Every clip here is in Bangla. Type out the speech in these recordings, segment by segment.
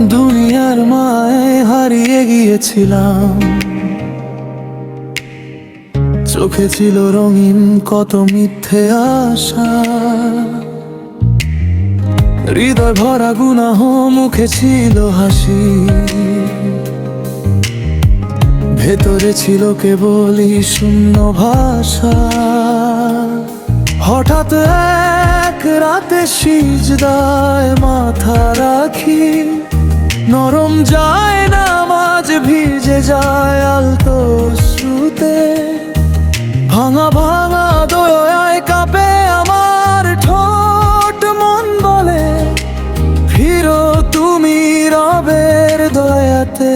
দুনিয়ার মায় হারিয়ে গিয়েছিলাম। চোখে ছিল রঙিন, কত মিথ্যে আশা। হৃদয় ভরা গুনাহ, মুখে ছিল হাসি। ভেতরে ছিল কেবলই শূন্য ভাষা। হঠাৎ এক রাতে সিজদায় মাথা রাখি। নরম যায় না মাঝ ভিজে যায় আলতো শ্রুতে। ভাঙা ভাঙা দয়ায় কাঁপে আমার ঠোঁট, মন বলে, ফিরো তুমি রবের দয়াতে।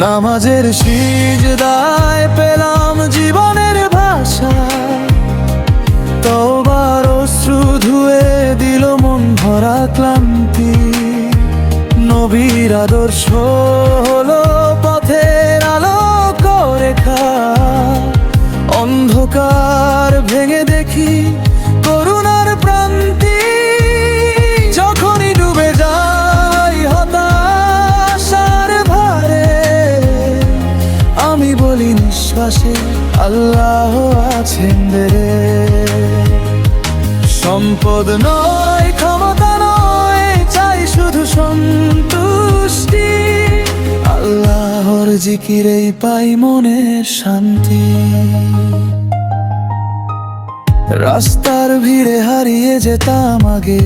নামাজের সিজদায় পেলাম জীবনের ভাষা। তবার অশ্রু ধুয়ে দিল মন ভরা ক্লান্তি আদর্শ হলো পথের আলোক রেখা অন্ধকার ভেঙে দেখি করুণার প্রান্তি যখনই ডুবে যাই হতাশার ভারে, আমি বলি নিঃশ্বাসে আল্লাহ আছেন রে। সম্পদ নয় জিকিরেই পাই মনের শান্তি। রাস্তার ভিড়ে হারিয়ে যেতাম আগে।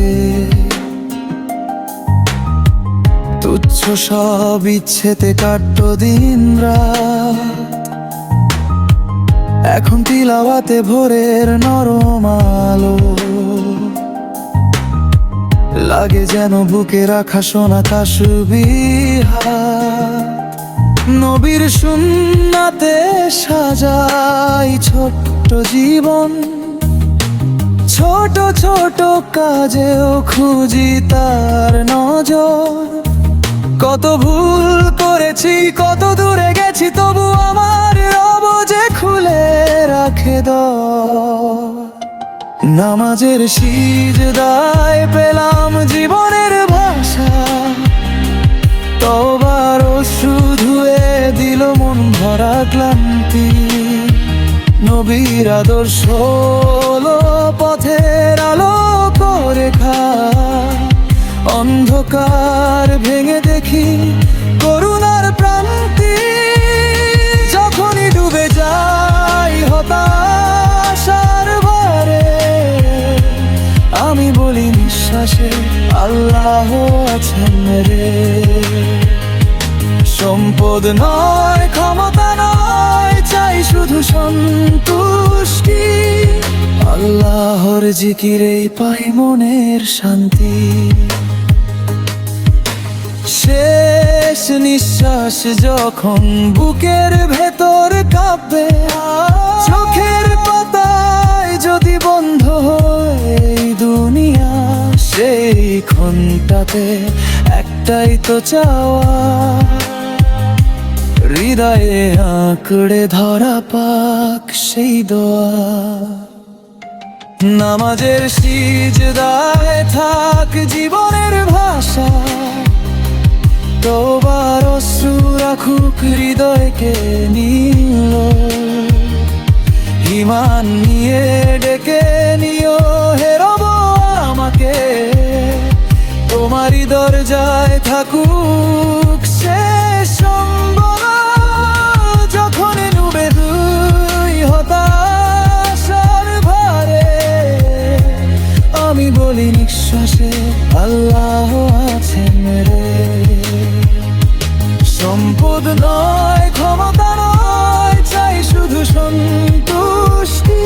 তুচ্ছ সব ইচ্ছেতে কাটত দিনরা এখন তিলাওয়াতে ভোরের নরম আলো। লাগে যেন বুকে রাখা সোনা তাসবিহার নবীর সুন্নাতে সাজাই ছোট্ট জীবন। ছোট ছোট কাজেও খুঁজি তার নজর। কত ভুল করেছি, কত দূরে গেছি, তবু আমার রব যে খুলে রাখে দ নামাজের সিজদায় পেলাম জীবনের ভাষা। তবার ক্লান্তি নবীর আদর্শ পথের আলোক রেখা। অন্ধকার ভেঙে দেখি করুণার প্রান্তি। যখনই ডুবে যাই হতাশার ভারে, আমি বলি নিঃশ্বাসে আল্লাহ আছেন রে। সম্পদ নয়, ক্ষমতা নয়, চাই শুধু সন্তুষ্টি। আল্লাহর জিকিরেই পাই মনের শান্তি। শেষ নিঃশ্বাস যখন বুকের ভেতর কাঁপবে চোখের পাতায় যদি বন্ধ এই দুনিয়া, সেই ক্ষণটাতে একটাই তো চাওয়া। হৃদয়ে আঁকড়ে ধরা পাক সেই দোয়া। নামাজের সিজদায় থাক জীবনের ভাষা। তোবার অশ্রু রাখুক হৃদয়কে নিল। হিমান নিয়ে ডেকে নিও হেরব আমাকে। তোমারই দরজায় থাকুক নিঃশ্বাসে আল্লাহ আছেন রে। সম্পদ নয়, ক্ষমতা নয়, চাই শুধু সন্তুষ্টি।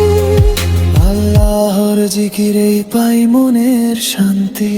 আল্লাহর জিকিরেই পাই মনের শান্তি।